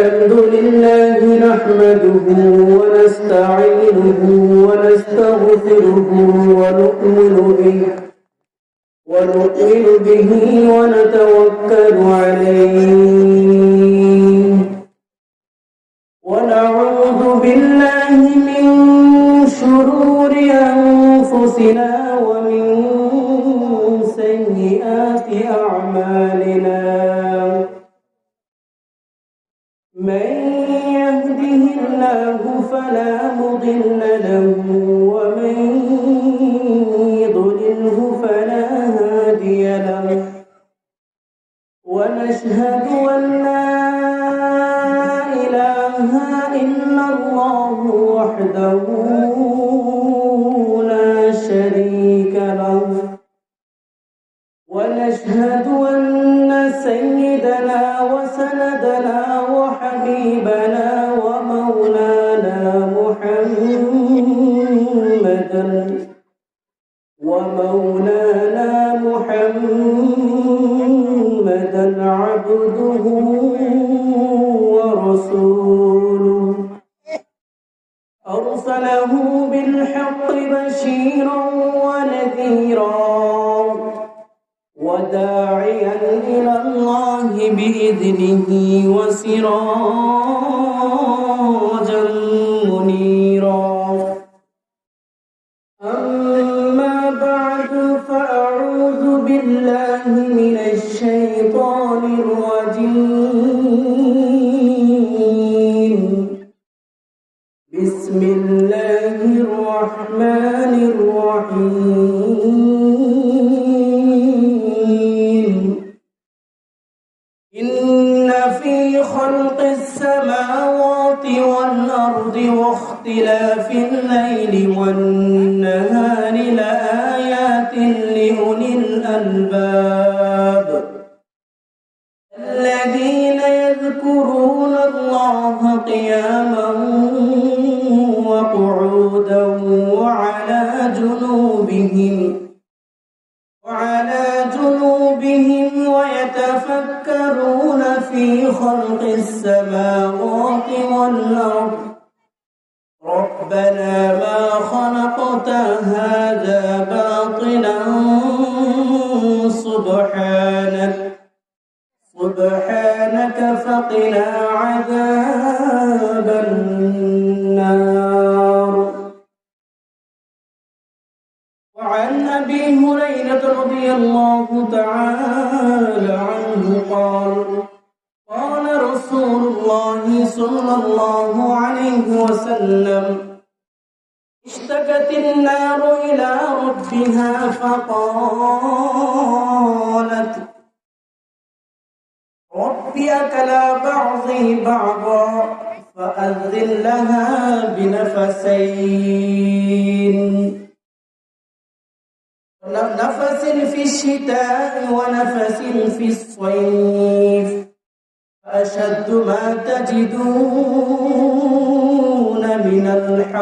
الحمد لله نحمده ونستعينه ونستغفره ونؤمن به ونؤمن به ونتوكل عليه.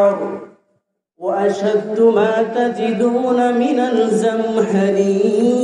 الحر وأشد ما تجدون من الزمهرير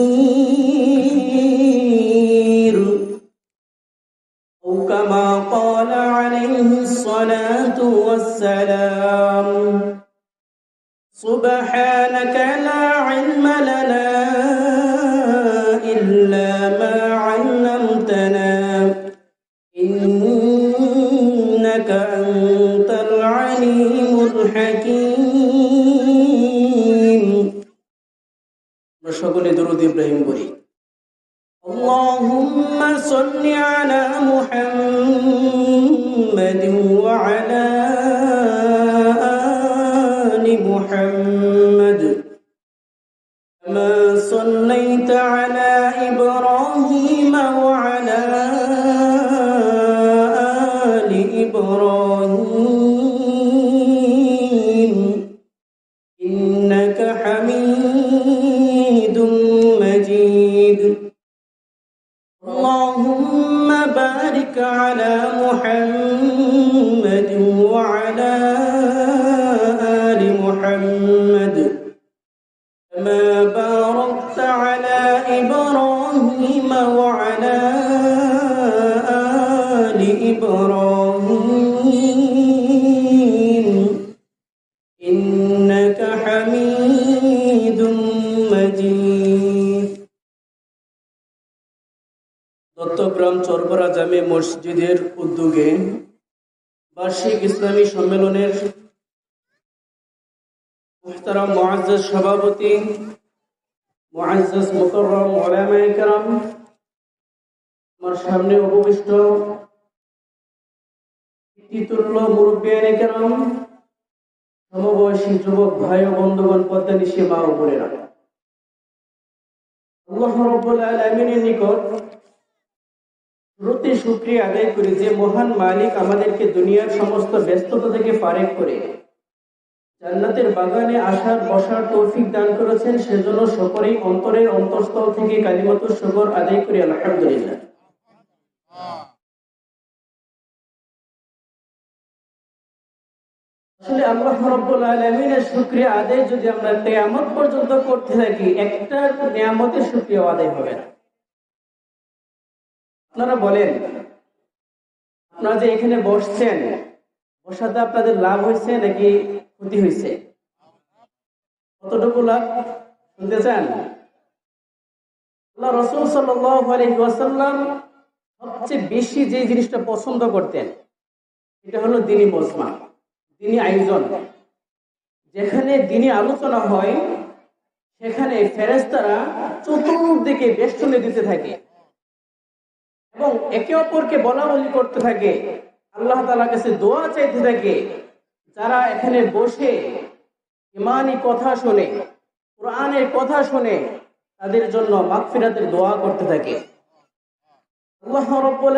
إبراهيم وعلى মুহতারাম সভাপতি আমার সামনে উপবিষ্ট সমবয়সী যুবক ভাই ও বন্ধুগণ পদ্মা নিশে মা ও আদায় করি যে মহান মালিক আমাদেরকে দুনিয়ার সমস্ত ব্যস্ততা থেকে ফারেক করে জান্নাতের বাগানে আসার, বসার তৌফিক দান করেছেন। সেজন্য সকলেই অন্তরের অন্তঃস্থল থেকে কালিমাত শুকর আদায় করি, আলহামদুলিল্লাহ। আসলে আল্লাহ রব্বুল আলমিনের শুক্রিয়া আদায় যদি আমরা কেয়ামত পর্যন্ত করতে থাকি, একটা নিয়ামতের শুক্রিয়া আদায় হবে না। আপনারা বলেন, আপনারা যে এখানে বসছেন বসাতে আপনাদের লাভ হয়েছে নাকি ক্ষতি হয়েছে? কতটুকু লাভ? শুনতে চান? আল্লাহ রসুল সাল্লাম সবচেয়ে বেশি যে জিনিসটা পছন্দ করতেন, এটা হলো দিনী মজমা দিনী আয়োজন। যেখানে দিনী আলোচনা হয়, সেখানে ফেরেস্তারা চতুর্দিকে বেষ্টনে দিতে থাকে এবং একে অপরকে বলা বলি করতে থাকে। আল্লাহ তালার কাছে দোয়া চাইতে থাকে, যারা এখানে বসে ইমানি কথা শোনে, কোরআনের কথা শোনে, তাদের জন্য মাগফিরাতের দোয়া করতে থাকে। আল্লাহ রব্বুল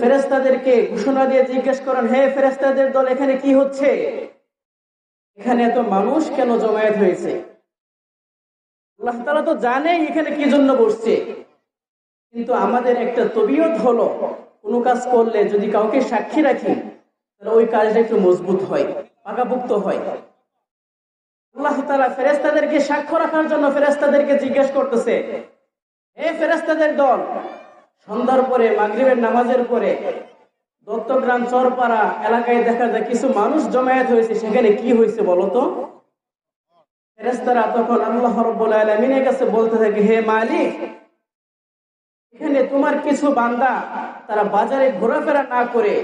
ফেরেশতাদেরকে ঘোষণা দিয়ে জিজ্ঞেস করেন, হে ফেরেশতাদের দল, এখানে কি হচ্ছে? এখানে এত মানুষ কেন জমায়েত হয়েছে? আল্লাহ তাআলা তো জানে এখানে কি জন্য বসছে। কিন্তু আমাদের একটা তবিয়ত হলো কোনো কাজ করলে যদি কাউকে সাক্ষী রাখি, তাহলে ওই কাজটা একটু মজবুত হয়, পাকাপুক্ত হয়। আল্লাহ তালা ফেরেস্তাদেরকে সাক্ষ্য রাখার জন্য ফেরেস্তাদেরকে জিজ্ঞেস করতেছে, হে ফেরেস্তাদের দল, সন্ধ্যার পরে, মাগরিবের নামাজের পরে, দত্তগ্রাম চরপাড়া এলাকায় দেখা যায় কিছু মানুষ জমায়েত হয়েছে, সেখানে কি হয়েছে বলতো ফেরেস্তারা তখন আল্লাহ রব্বুল আলমিনের কাছে বলতে থাকে, হে মালিক এখানে তোমার কিছু বান্দা তারা বাজারে ঘোরাফেরা না করে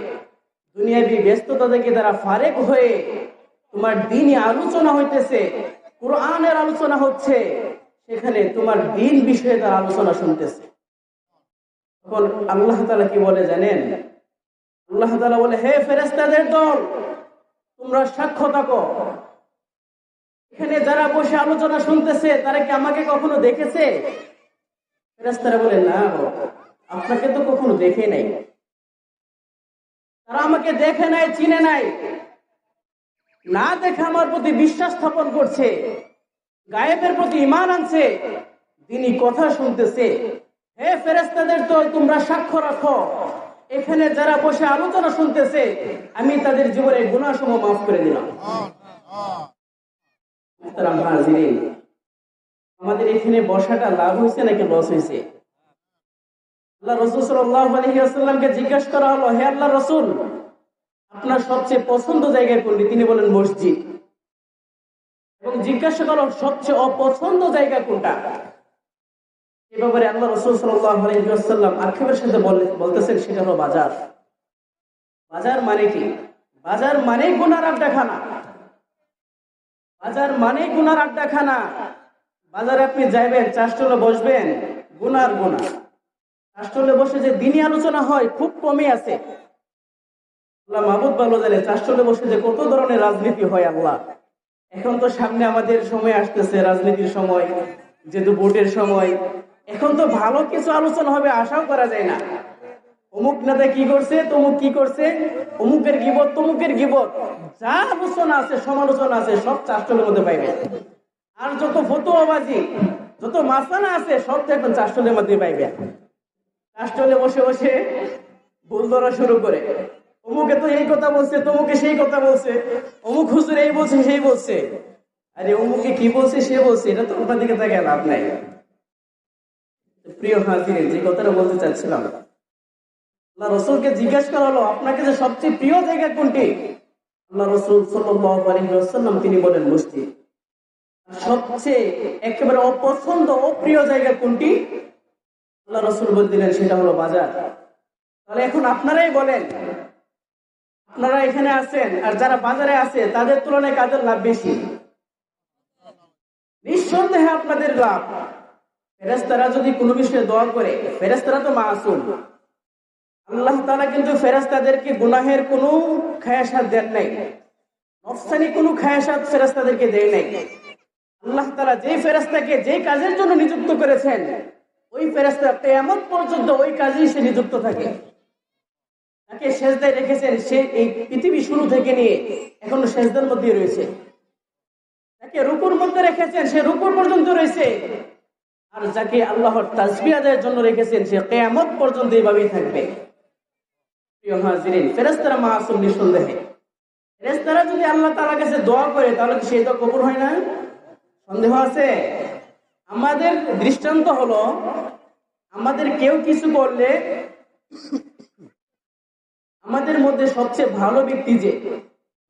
দুনিয়াবি ব্যস্ততা থেকে তারা ফারেক হয়ে তোমার দিনই আলোচনা হইতেছে, কোরআনের আলোচনা হচ্ছে, সেখানে তোমার দিন বিষয়ে তার আলোচনা শুনতেছে। তখন আল্লাহ তালা কি বলে জানেন? আল্লাহ তালা বলে, হে ফেরেস্তাদের দল, তোমরা সাক্ষ্য থাকো। এখানে যারা বসে আলোচনা শুনতেছে, তারা কি আমাকে কখনো দেখেছে? ফেরেস্তারা বলে না আপনাকে তো কখনো দেখে নাই। তারা আমাকে দেখে নাই চিনে নাই। না দেখে আমার প্রতি বিশ্বাস স্থাপন করছে গায়েবের প্রতি ইমান আনছে। তিনি কথা শুনতেছে হে ফেরেস্তাদের তো তোমরা সাক্ষ্য রাখো। এখানে যারা বসে আলোচনা শুনতেছে আমি তাদের জীবনে গুণাসমূহ মাফ করে দিলাম। আমাদের এখানে বসাটা লাভ হয়েছে নাকি লস হয়েছে? আল্লাহ রসুল সাল্লামকে জিজ্ঞাসা করা হলো, হে আল্লাহ রসুল, আপনার সবচেয়ে পছন্দ জায়গায় কোনটি? তিনি বলেন মসজিদ। এবং জিজ্ঞাসা করো সবচেয়ে অপছন্দ জায়গা কোনটা? এ ব্যাপারে আল্লাহ রসুল সাল্লাম আক্ষেপের সাথে বলতেছেন, সেটা হলো বাজার। বাজার মানে কি? বাজার মানে গুনার আড্ডাখানা। বাজার মানে গুনার আড্ডাখানা। বাজারে আপনি যাইবেন চাষটলে বসবেন, গুনার গুণা চাষটলে বসে যে দিনই আলোচনা হয়, খুব কমই আছে। মাহবুদ ভালো জানে চাষটলে বসে যে কত ধরনের রাজনীতি হয় আল্লাহ। এখন তো সামনে আমাদের সময় আসতেছে, রাজনীতির সময়, যেহেতু ভোটের সময়। এখন তো ভালো কিছু আলোচনা হবে, আশাও করা যায় না। অমুক নেতা কি করছে, তমুক কি করছে, অমুকের গিবত, তমুকের গিবত। যা আলোচনা আছে, সমালোচনা আছে, সব চাষটলের মধ্যে পাইবে আর যত ফতুয়াবাজি যত মাসানা আছে, সব তো এখন চাষটলের মধ্যে পাইবে। চাষটলে বসে বসে ভুল ধরা শুরু করে। অমুকে তো এই কথা বলছে, তমুকে সেই কথা বলছে, অমুক হুজুর এই বলছে, সেই বলছে। আরে অমুকে কি বলছে, সে বলছে, এটা তো ওটার দিকে তাকে লাভ নাই। প্রিয় হাজির, যে কথাটা বলতে চাচ্ছিলাম, আল্লাহ রসুলকে জিজ্ঞেস করা হলো, আপনাকে যে সবচেয়ে প্রিয় জায়গা কোনটি? আল্লাহ রসুল সাল্লাম তিনি বলেন, মসজিদ। সবচেয়ে একেবারে অপছন্দ অপ্রিয় জায়গা কোনটি? আল্লাহ রসুল বলে দিলেন, সেটা হলো বাজার। তাহলে এখন আপনারাই বলেন, আপনারা এখানে আছেন আর যারা বাজারে আছে, তাদের তুলনায় কাদের লাভ বেশি? নিঃসন্দেহে আপনাদের লাভ। ফেরেস্তারা যদি কোনো বিষয়ে দোয়া করে ফেরেস্তারা তো মাসুম। আল্লাহ তালা কিন্তু ফেরেস্তাদেরকে গুনাহের কোনো খায়াসাত দেন নাই। নফসানি কোনো খায়াসাত ফেরেস্তাদেরকে দেয় নাই। আল্লাহ তালা যেই ফেরেস্তাকে যেই কাজের জন্য নিযুক্ত করেছেন, ওই ফেরেস্তা তেমন পর্যন্ত ওই কাজেই সে নিযুক্ত থাকে। তাকে সেজদায় রেখেছেন সে এই পৃথিবী শুরু থেকে নিয়ে এখনও সেজদার মধ্যে রয়েছে। তাকে রুকুর মধ্যে রেখেছেন, সে রুকুর পর্যন্ত রয়েছে। আর যাকে আল্লাহর তাজবি আদায়ের জন্য রেখেছেন, সে কেয়ামত পর্যন্ত এইভাবেই থাকবে। প্রিয় হাজিরিন ফেরেস্তারা মাসুম নিঃসন্দেহে। ফেরেস্তারা যদি আল্লাহ তাআলার কাছে দোয়া করে, তাহলে কি তো কবুল হয় না? সন্দেহ আছে? আমাদের দৃষ্টান্ত হলো, আমাদের কেউ কিছু করলে আমাদের মধ্যে সবচেয়ে ভালো ব্যক্তি যে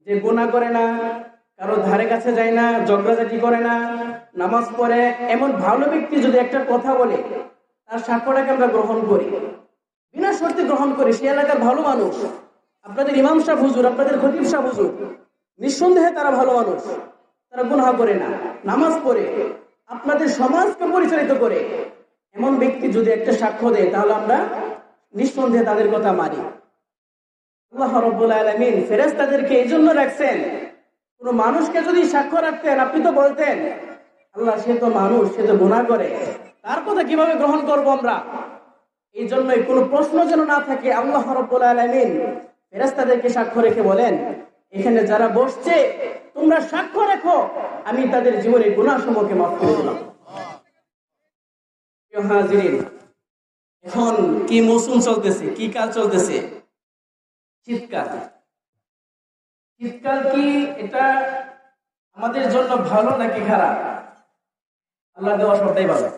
যে গোনা করে না, কারও ধারে কাছে যায় না, ঝগড়াঝাটি করে না, নামাজ পড়ে, এমন ভালো ব্যক্তি যদি একটা কথা বলে, তার সাক্ষ্যটাকে আমরা গ্রহণ করি। বিনা শর্তে গ্রহণ করি, সে এলাকার ভালো মানুষ। আপনাদের ইমাম সাহ হুজুর, আপনাদের খতিব সাহ হুজুর, নিঃসন্দেহে তারা ভালো মানুষ। তারা গুনাহ করে না, নামাজ পড়ে, আপনাদের সমাজকে পরিচালিত করে। এমন ব্যক্তি যদি একটা সাক্ষ্য দেয়, তাহলে আমরা নিঃসন্দেহে তাদের কথা মানি। আল্লাহ মানুষ, সে তো করে, তার কথা কীভাবে গ্রহণ করব আমরা? এই জন্যই কোনো প্রশ্ন যেন না থাকে, আল্লাহ সাক্ষ্য রেখে বলেন, এখানে যারা বসছে তোমরা সাক্ষ্য রেখো, আমি তাদের জীবনের গুণাসমূহকে মাফ করে দিলাম। এখন কি মৌসুম চলতেছে? কি কাল চলতেছে? শীতকাল। শীতকাল কি এটা আমাদের জন্য ভালো নাকি খারাপ? আল্লাহ দেওয়া সবটাই ভালো।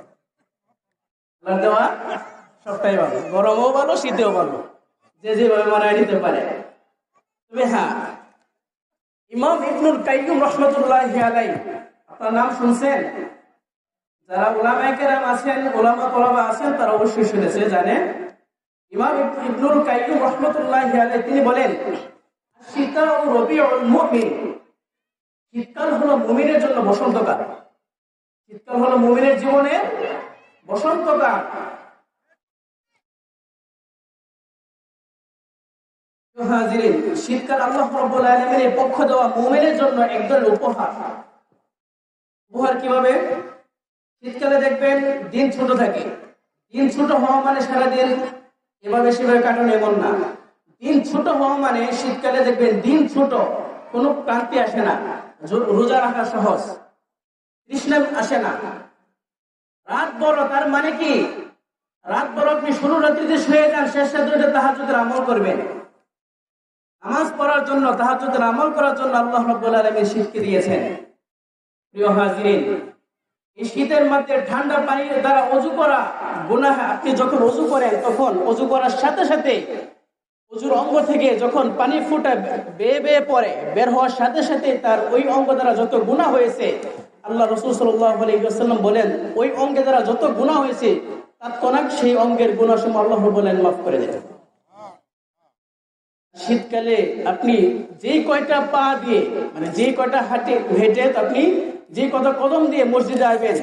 আল্লাহ দেওয়া সবটাই ভালো। গরমও ভালো, শীতেও ভালো। যে যেভাবে মানায় নিতে পারে। তবে হ্যাঁ ইমাম ইবনুল কাইয়ুম রহমতুল্লাহ আলাই আপনার নাম শুনছেন? যারা ওলামা কেরাম আছেন ওলামা তোলামা আছেন, তারা অবশ্যই শুনেছে জানেন ইমাম ইবনুল কাইয়ুম রহমতুল্লাহ আলাই তিনি বলেন শীতা ও মুমিন। শীতকাল হলো মুমিনের জন্য বসন্তকাল। শীতকাল হলো মুমিনের জীবনে বসন্তকাল। হাজিরিন, শীতকাল আল্লাহ রব্বুল আলমিনের পক্ষ দেওয়া মুমিনের জন্য একদল উপহার। উপহার কীভাবে? শীতকালে দেখবেন দিন ছোট থাকে। দিন ছোট হওয়া মানে সারাদিন এভাবে সেভাবে কাটানো এমন না। দিন ছোট হওয়া মানে শীতকালে দেখবেন দিন ছোট কোনো ক্লান্তি আসে না। রোজা রাখা সহজ। তৃষ্ণা আসে না। রাত বড় তার মানে কি? রাত বড় আপনি শুরু রাত্রিতে শুয়ে যান শেষ রাত্রিতে তাহাজুদের আমল করবেন। নামাজ পড়ার জন্য তাহাজুদের আমল করার জন্য আল্লাহ রব্বুল আলমী শীতকে দিয়েছেন। প্রিয় হাজিরিন এই শীতের মধ্যে ঠান্ডা পানির দ্বারা অজু করা গুনাহ, আপনি যখন অজু করেন, তখন অজু করার সাথে সাথে অজুর অঙ্গ থেকে যখন পানি ফুটা, বেয়ে বেয়ে পড়ে, বের হওয়ার সাথে সাথে তার ওই অঙ্গ দ্বারা যত গুণা হয়েছে, আল্লাহ রসুল সাল্লাম বলেন, ওই অঙ্গে দ্বারা যত গুণা হয়েছে, তৎক্ষণাৎ সেই অঙ্গের গুণাসমূহ আল্লাহ বলেন মাফ করে দেন শীতকালে আপনি যে কয়টা পা দিয়ে মানে যে কয়টা হাঁটে, হেঁটে আপনি যে কত কদম দিয়ে মসজিদে আসবেন,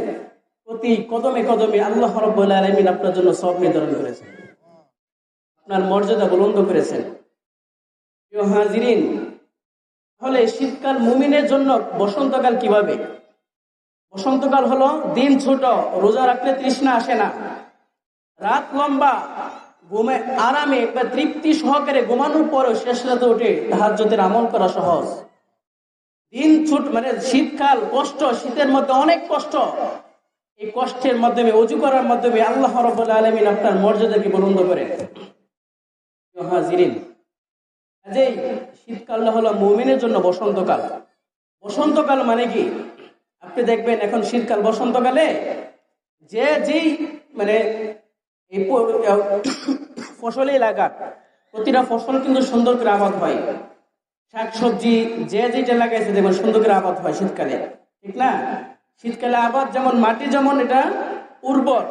প্রতি কদমে কদমে আল্লাহ রব্বুল আপনার জন্য সব নির্ধারণ করেছেন। আপনার মর্যাদা বুলন্দ করেছেন। হাজিরিন, তাহলে শীতকাল মুমিনের জন্য বসন্তকাল কীভাবে? বসন্তকাল হলো দিন ছোট, রোজা রাখলে তৃষ্ণা আসে না। রাত লম্বা ঘুমে আরামে বা তৃপ্তি সহকারে ঘুমানোর পরও শেষ রাতে উঠে তাহাজ্জতের আমল করা সহজ। দিন ছুট মানে শীতকাল কষ্ট, শীতের মধ্যে অনেক কষ্ট। এই কষ্টের মাধ্যমে, অজু করার মাধ্যমে আল্লাহ রব্বুল আলমিন আপনার মর্যাদাকে বুলন্দ হাজিরিন, কাজেই শীতকালটা হলো মুমিনের জন্য বসন্তকাল। বসন্তকাল মানে কি? আপনি দেখবেন এখন শীতকাল বসন্তকালে যে যেই মানে এই ফসলই লাগান প্রতিটা ফসল কিন্তু সুন্দর করে আবাদ হয়। শাকসবজি যে যেটা লাগাইছে দেখবেন সুন্দর করে আবাদ হয় শীতকালে। ঠিক না? শীতকালে আবাদ যেমন মাটি যেমন এটা উর্বর।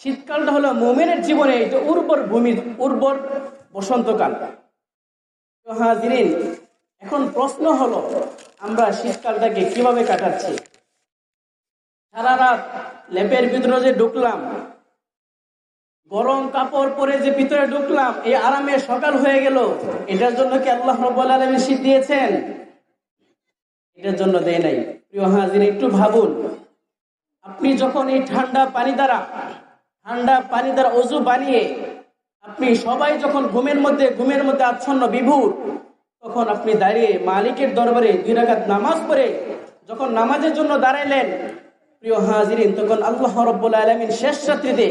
শীতকালটা হলো মোমেনের জীবনে এটা উর্বর ভূমির উর্বর বসন্তকাল। তো হাজিরিন, এখন প্রশ্ন হলো, আমরা শীতকালটাকে কীভাবে কাটাচ্ছি? সারা রাত লেপের ভিতরে যে ঢুকলাম গরম কাপড় পরে যে ভিতরে ঢুকলাম, এই আরামে সকাল হয়ে গেল। এটার জন্য কি আল্লাহ আলামিন শীত দিয়েছেন? এটার জন্য দেয় নাই। প্রিয় হাজির, একটু ভাবুন। আপনি যখন এই ঠান্ডা পানি দ্বারা, ঠান্ডা পানি দ্বারা অজু বানিয়ে, আপনি সবাই যখন ঘুমের মধ্যে ঘুমের মধ্যে আচ্ছন্ন, বিভুর, তখন আপনি দাঁড়িয়ে মালিকের দরবারে দুই রাকাত নামাজ পড়ে, যখন নামাজের জন্য দাঁড়াইলেন, প্রিয় হাজিরিন, তখন আল্লাহ রব্বুল আলমিন শেষ রাত্রিতে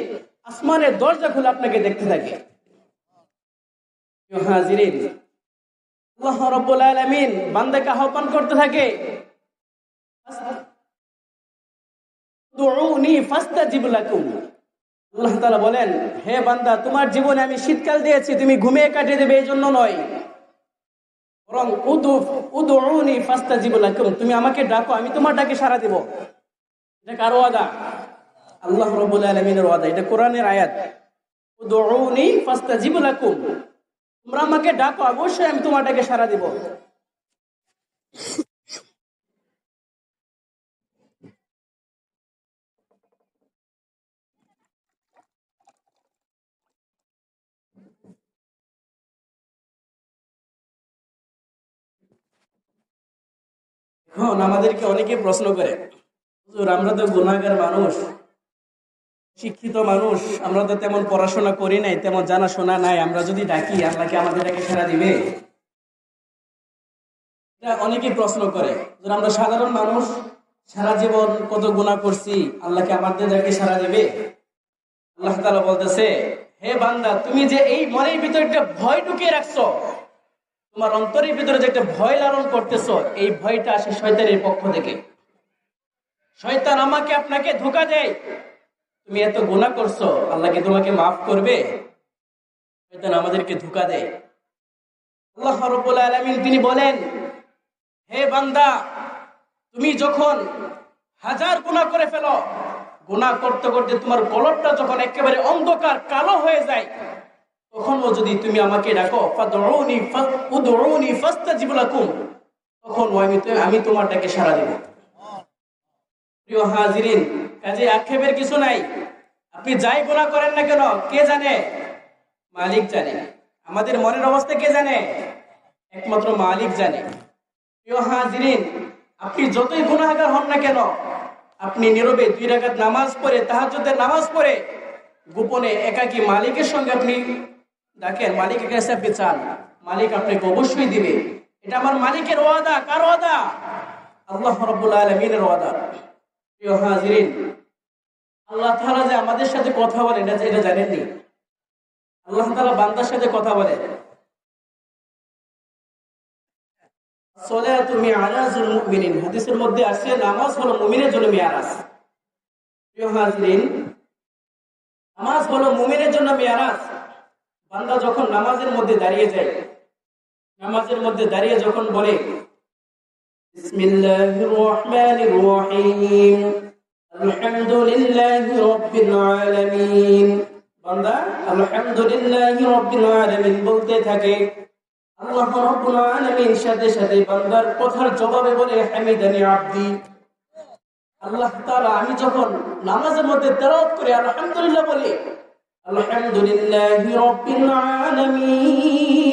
আসমানের দরজা খুলে আপনাকে দেখতে থাকে। আল্লাহ রব্বুল বান্দাকে আহ্বান করতে থাকে আল্লাহ বলেন, হে বান্দা, তোমার জীবনে আমি শীতকাল দিয়েছি, তুমি ঘুমিয়ে কাটিয়ে দেবে এই জন্য নয়। বরং উদু উদুনি ফাস্তাজিব লাকুম, তুমি আমাকে ডাকো, আমি তোমার ডাকে সাড়া দেব। এটা কার আল্লাহ রাব্বুল আলামিনের ওয়াদা, এটা কোরআনের আয়াত। তোমরা আমাকে ডাকো, অবশ্যই আমি তোমার ডাকে সাড়া দেব। এখন আমাদেরকে অনেকে প্রশ্ন করে আমরা তো গুণাগার মানুষ। শিক্ষিত মানুষ, আমরা তো তেমন পড়াশোনা করি নাই, তেমন জানাশোনা নাই, আমরা যদি ডাকি আল্লাহকে আমাদের ডাকে সারা দিবে? এটা অনেকেই প্রশ্ন করে আমরা সাধারণ মানুষ, সারা জীবন কত গুণা করছি আল্লাহকে আমাদের ডাকে সারা দিবে? আল্লাহ তাআলা বলতেছে, হে বান্দা, তুমি যে এই মনের ভিতরে একটা ভয় ঢুকিয়ে রাখছো, তোমার অন্তরের ভিতরে যে একটা ভয় লালন করতেছো, এই ভয়টা আসে শয়তানের পক্ষ থেকে। শয়তান আমাকে আপনাকে ধোকা দেয়। তুমি এত গুণা করছ, আল্লাহ কি তোমাকে মাফ করবে? আমাদেরকে ধোকা দেয়। আল্লাহ আলামিন তিনি বলেন, হে বান্দা, তুমি যখন হাজার গুণা করে ফেলো গুণা করতে করতে তোমার কলরটা যখন একেবারে অন্ধকার, কালো হয়ে যায়, তখনও যদি তুমি আমাকে ডাকো তখন আমি তোমার ডাকে সাড়া দেব। প্রিয় হাজিরিন কাজে আক্ষেপের কিছু নাই। আপনি যাই গুনাহ করেন না কেন? কে জানে? মালিক জানে। আমাদের মনের অবস্থা কে জানে? একমাত্র মালিক জানে। হাজিরিন, আপনি যতই গুনাহগার হন না কেন, আপনি নীরবে দুই রাকাত নামাজ পড়ে, তাহাজ্জুদের নামাজ পড়ে, গোপনে একাকী মালিকের সঙ্গে আপনি ডাকেন, মালিকের কাছে আপনি চান। মালিক আপনাকে অবশ্যই দিবে। এটা আমার মালিকের ওয়াদা। কার ওয়াদা? আল্লাহ রাব্বুল আলামিনের ওয়াদা। প্রিয় হাজিরিন আল্লাহ তাআলা যে আমাদের সাথে কথা বলে, এটা এটা জানেননি আল্লাহ তাআলা বান্দার সাথে কথা বলে। সলাতু মিআরাজুল মুমিনিন। হাদিসের মধ্যে আছে, নামাজ হলো মুমিনের জন্য মিয়ারাজ নামাজ হলো মুমিনের জন্য মিয়ারাজ বান্দা যখন নামাজের মধ্যে দাঁড়িয়ে যায়, নামাজের মধ্যে দাঁড়িয়ে যখন বলে, বিসমিল্লাহির রহমানির রহিম। আলহামদুলিল্লাহি রাব্বিল আলামিন। বান্দা, আলহামদুলিল্লাহি রাব্বিল আলামিন বলতে থাকে, আল্লাহ রাব্বুল আলামিন সাথে সাথে বান্দার কথার জবাবে বলে, হামিদানি আব্দি। আল্লাহ তাআলা, আমি যখন নামাজের মধ্যে তেলাওয়াত করি, আলহামদুলিল্লাহ বলি রাব্বিল আলামিন।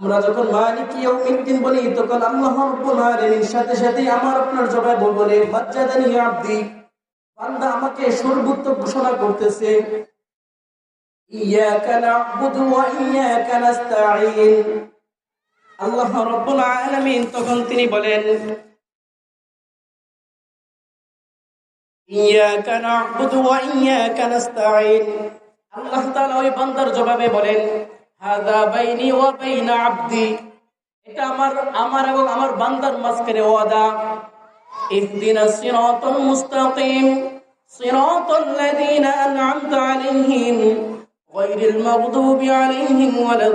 আমরা যখন মালিকি ইয়াউমিদ্দিন বলি, তখন আল্লাহ রাব্বুল আলামিনের সাথে সাথে আমার আপনার জবাই বলব লে ফাজ্জাদানি আবদি, বান্দা আমাকে সর্বোচ্চ ঘোষণা করতেছে ইয়াকা না'বুদু ওয়া ইয়াকা নাস্তাঈন। আল্লাহ রাব্বুল আলামিন তখন তিনি বলেন ইয়াকা না'বুদু ওয়া ইয়াকা নাস্তাঈন। আল্লাহ তাআলা ওই বান্দার জবাবে বলেন হাদা বাইনি ওয়া বাইনা আবদি এটা আমার আমার এবং আমার বান্দার মাঝখানে ওয়াদা ইহদিনাস সিরাতাল মুস্তাকিম সিরাতাল লাযীনা আন'আমতা আলাইহিম غير المغضوب عليهم ولا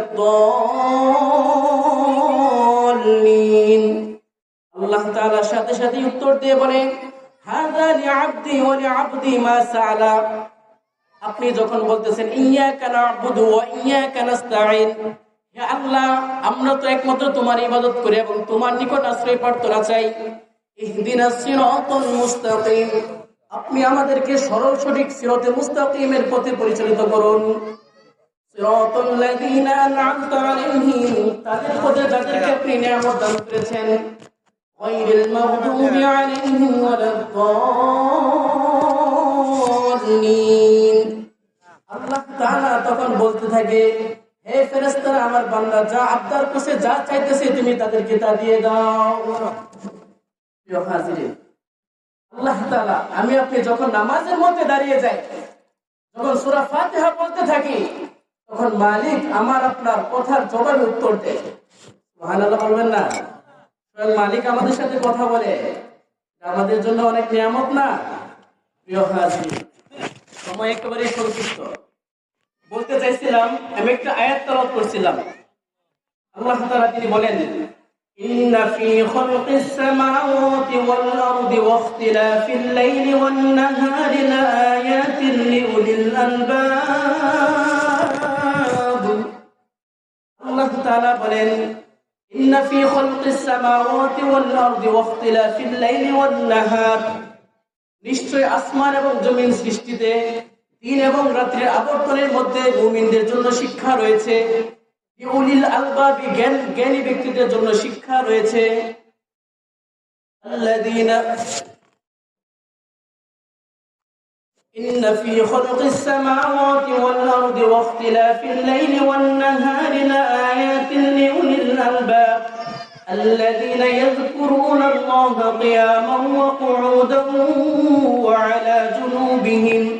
الضالين আল্লাহ তাআলার সাথে সাথে উত্তর দিয়ে বলেন হাযা লিআবদি ওয়া লিআবদি মা সাআলা আপনি যখন বলতেছেন ইয়াকা না'বুদু ওয়া ইয়াকা নাস্তাঈন হে আল্লাহ, আমরা তো একমাত্র তোমার ইবাদত করি এবং তোমার নিকট আশ্রয় প্রার্থনা চাই। ইহদিনাস সিরাতাল মুস্তাকিম, আপনি আমাদেরকে সরল সঠিক সিরাতে মুস্তাকিমের পথে পরিচালিত করুন। সিরাতাল লাযীনা আন'আমতা আলাইহিম তাদের পথে যাদেরকে আপনি নিয়ামত দান করেছেন। গায়রিল মাগদুবি আলাইহিম ওয়ালাদ-দাল্লিন আল্লাহ তাআলা তখন বলতে থাকে, হে ফেরেশতারা, আমার বান্দা যা আবদার করছে, যা চাইতেছে, তুমি তাদেরকে তা দিয়ে দাও। আল্লাহ তাআলা, আমি আপনি যখন নামাজের মধ্যে দাঁড়িয়ে যাই, যখন সূরা ফাতিহা বলতে থাকি, তখন মালিক আমার আপনার কথার জবাবে উত্তর দেয়। সুবহানাল্লাহ বলবেন না? মালিক আমাদের সাথে কথা বলে আমাদের জন্য অনেক নিয়ামত না? প্রিয় হাজির সময় একেবারে সংক্ষিপ্ত। বলতে চাইছিলাম আমি একটা আয়াত তালাত করছিলাম আল্লাহ তাআলা তিনি বলেন إن في خلق السماوات والأرض واختلاف الليل والنهار لآيات لأولي الألباب الله تعالى বলেন إن في خلق السماوات والأرض واختلاف الليل والنهار নিশ্চয় আসমান এবং জমিন সৃষ্টিতে দিন এবং রাত্রির আবর্তনের মধ্যে মুমিনদের জন্য শিক্ষা রয়েছে উলিল আলবাবি জ্ঞান জ্ঞানী ব্যক্তিদের জন্য শিক্ষা রয়েছে আল্লাযীনা إن في خلق السماوات والأرض واختلاف الليل والنهار لآيات لأولي الألباب الذين يذكرون الله قياما وقعودا وعلى جنوبهم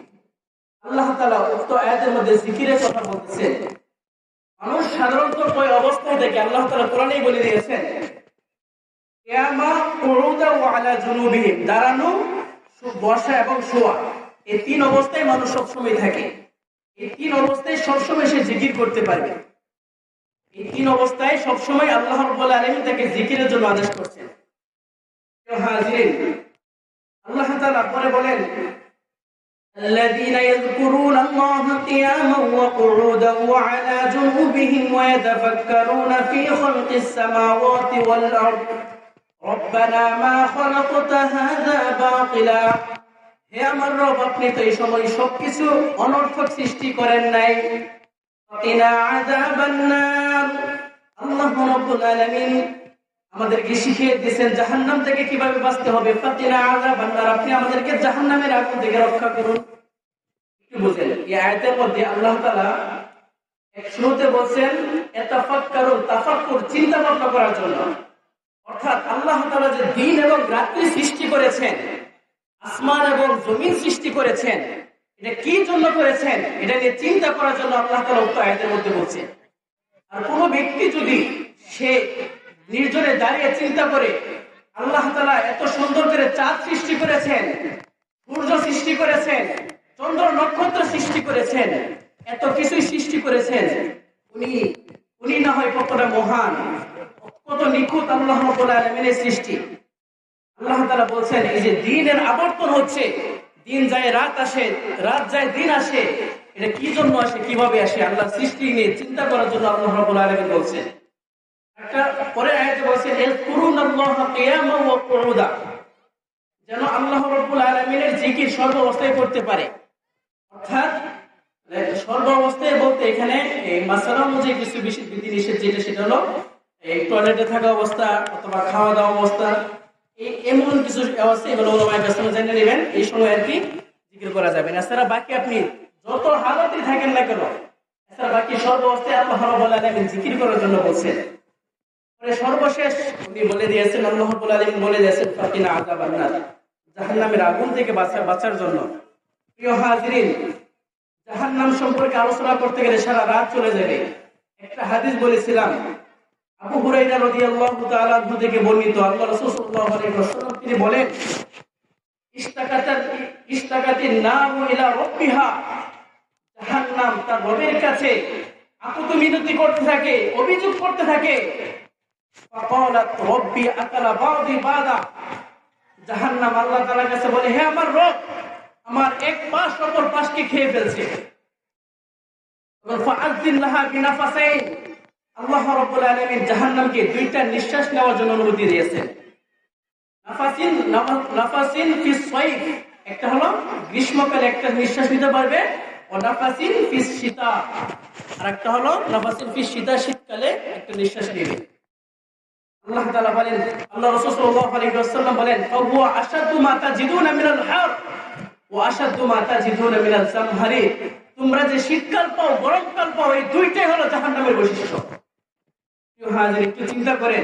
আল্লাহ তাআলা উক্ত আয়াতের মধ্যে জিকিরের কথা বলতেছেন মানুষ সাধারণত ওই অবস্থায় দেখে আল্লাহ তাআলা কোরআনেই বলে দিয়েছেন দাঁড়ানো, বসা এবং শোয়া। এই তিন অবস্থায় মানুষ সবসময় থাকে। এই তিন অবস্থায় সবসময় সে জিকির করতে পারবে। এই তিন অবস্থায় সবসময় আল্লাহ রাব্বুল আলামিন তাকে জিকিরের জন্য আদেশ করছেন। আল্লাহ তাআলা পরে বলেন الذين يذكرون الله قياما وقعودا وعلى جنوبهم ويتفكرون في خلق السماوات والأرض ربنا ما خلقت هذا باطلا হে আমার রব আপনি তো এই সময় সবকিছু অনর্থক সৃষ্টি করেন নাই ফাকিনা আযাবান নার আল্লাহ রাব্বুল আলামিন আমাদেরকে শিখিয়ে দিয়েছেন জাহান্নাম থেকে কীভাবে বাঁচতে হবে। আপনি আমাদেরকে জাহান্নামের আগুন থেকে রক্ষা করুন। মধ্যে আল্লাহ ভাবনা করার জন্য। অর্থাৎ আল্লাহ যে দিন এবং রাত্রি সৃষ্টি করেছেন, আসমান এবং জমিন সৃষ্টি করেছেন, এটা কি জন্য করেছেন, এটা নিয়ে চিন্তা করার জন্য আল্লাহ তাআলা উক্ত আয়াতের মধ্যে বলছেন। আর কোনো ব্যক্তি যদি সে নির্জনে দাঁড়িয়ে চিন্তা করে আল্লাহ তাআলা এত সুন্দর করে চাঁদ সৃষ্টি করেছেন, সূর্য সৃষ্টি করেছেন, চন্দ্র নক্ষত্র সৃষ্টি করেছেন, এত কিছুই সৃষ্টি করেছেন। উনি উনি না হয় কতটা মহান, কত নিখুঁত আল্লাহ আলামিনের সৃষ্টি। আল্লাহ তাআলা বলছেন, এই যে দিনের আবর্তন হচ্ছে, দিন যায় রাত আসে, রাত যায় দিন আসে, এটা কি জন্য আসে, কীভাবে আসে, আল্লাহ সৃষ্টি নিয়ে চিন্তা করার জন্য আল্লাহ রাব্বুল আলামিন বলছেন। যেন আল্লাহ রাব্বুল আলামিনের জিকির সর্ব অবস্থায় করতে পারে। অর্থাৎ সর্ব অবস্থায় বলতে এখানে মাসালা কিছু বিশেষ বিধি নিষেধ যেটা, সেটা হলো এই টয়লেটে থাকা অবস্থা অথবা খাওয়া দাওয়া অবস্থা। এই এমন কিছু অবস্থা এগুলো জেনে নেবেন, এই সময় আর কি জিকির করা যাবে না। বাকি আপনি যত হালতই থাকেন না কেন, এছাড়া বাকি সর্ব অবস্থায় আল্লাহ রাব্বুল আলামিন জিকির করার জন্য বলছেন। সর্বশেষ উনি বলে দিয়েছেন, আল্লাহ রাব্বুল বলে দিয়েছেন, ফাকিনা আযাবান নার। জাহান্নামের আগুন থেকে বাঁচা বাঁচার জন্য। প্রিয় সম্পর্কে আলোচনা করতে গেলে সারা রাত চলে যাবে। একটা হাদিস বলেছিলাম, আবু থেকে বর্ণিত, আল্লাহ তিনি বলেন ইস্তাকাতাত নারু ইলা রাব্বিহা। জাহান্নাম তার রবের কাছে আকুত মিনতি করতে থাকে, অভিযোগ করতে থাকে। আল্লাহ তাআলার কাছে বলে, হে আমার আমার এক পাশ অপর পাশকে খেয়ে ফেলছে। একটা হলো গ্রীষ্মকালে একটা নিঃশ্বাস নিতে পারবে, ও নাফাসিন ফি শীতা। আর একটা হলো শীতকালে একটা নিঃশ্বাস নেবে। আল্লাহ তাআলা বলেন, আল্লাহ রাসূল বলেন ফাহুয়া আশাদ্দু মা তাজিদুনা মিনাল হার ওয়া আশাদ্দু মা তাজিদুনা মিনাল তোমরা যে শীতকাল পাও, গরমকাল পাও, এই দুইটাই হলো জাহান্নামের বৈশিষ্ট্য। একটু চিন্তা করেন,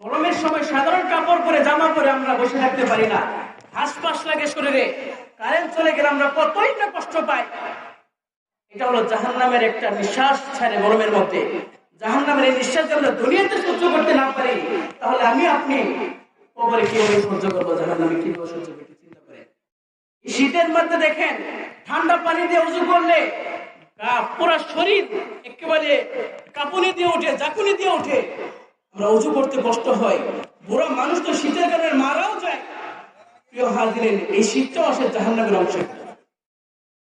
গরমের সময় সাধারণ কাপড় পরে, জামা পরে আমরা বসে থাকতে পারি না। হাসপাস লাগে শরীরে, কারেন্ট চলে গেলে আমরা কতই না কষ্ট পাই। এটা হলো জাহান্নামের একটা নিঃশ্বাস ছাড়ে গরমের মধ্যে। জাহান্নামের এই নিঃশ্বাস যদি আমরা দুনিয়াতে সহ্য করতে না পারি, তাহলে আমি আপনি কবরে কীভাবে সহ্য করব, জাহান্নামে কীভাবে সহ্য করতে চিন্তা করেন? শীতের মধ্যে দেখেন, ঠান্ডা পানি দিয়ে উজু করলে পুরো শরীর একেবারে কাঁপুনি দিয়ে ওঠে জাকুনি দিয়ে ওঠে। আমরা উজু করতে কষ্ট হয়। বুড়ো মানুষ তো শীতের কারণে মারাও যায়। প্রিয় হাজিরিন, এই শীতটাও আসে জাহান্নামের অংশ।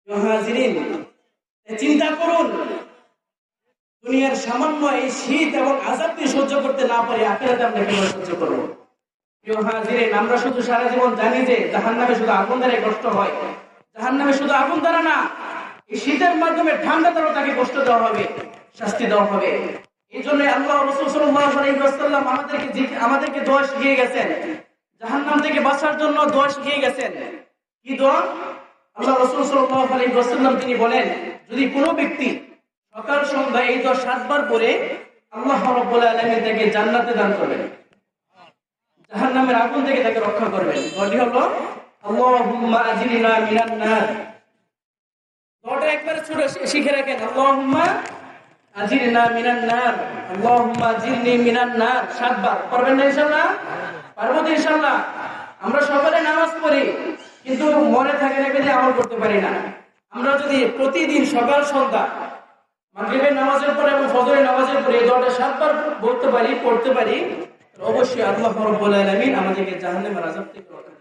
প্রিয় হাজিরিন চিন্তা করুন দুনিয়ার সামান্য এই শীত এবং আজাব দিয়ে সহ্য করতে না পারি, আখেরাতে আমরা কীভাবে সহ্য করব? আমরা শুধু সারা জীবন জানি যে জাহান নামে শুধু আগুন দ্বারা কষ্ট হয়। জাহান নামে শুধু আগুন দ্বারা না, এই শীতের মাধ্যমে ঠান্ডা দ্বারা তাকে কষ্ট দেওয়া হবে, শাস্তি দেওয়া হবে। এই জন্য আল্লাহ রসুল সাল্লাল্লাহু আলাইহি ওয়াসাল্লাম আমাদেরকে আমাদেরকে দোয়া শিখিয়ে গেছেন। জাহান নাম থেকে বাঁচার জন্য দোয়া শিখিয়ে গেছেন। কি দোয়া? আল্লাহ রসুল ওয়াসাল্লাম তিনি বলেন, যদি কোনো ব্যক্তি সকাল সন্ধ্যা এই দোয়া সাতবার পরে আল্লাহ রাব্বুল আলামিন তাকে জান্নাতে দান করবেন। জাহান্নামের আগুন থেকে তাকে রক্ষা করবেন। দোয়াটি হলো সাতবার। না আমরা সকালে নামাজ পড়ি, কিন্তু মনে থাকে রেখে যে আমল করতে পারি না। আমরা যদি প্রতিদিন সকাল, সন্ধ্যা মাগরিবের নামাজের পরে এবং ফজরের নামাজের পরে এই সাতবার বলতে পারি, পড়তে পারি। অবশ্যই আল্লাহ রাব্বুল আলামিন আমাদেরকে জাহান্নামের আযাব থেকে রক্ষা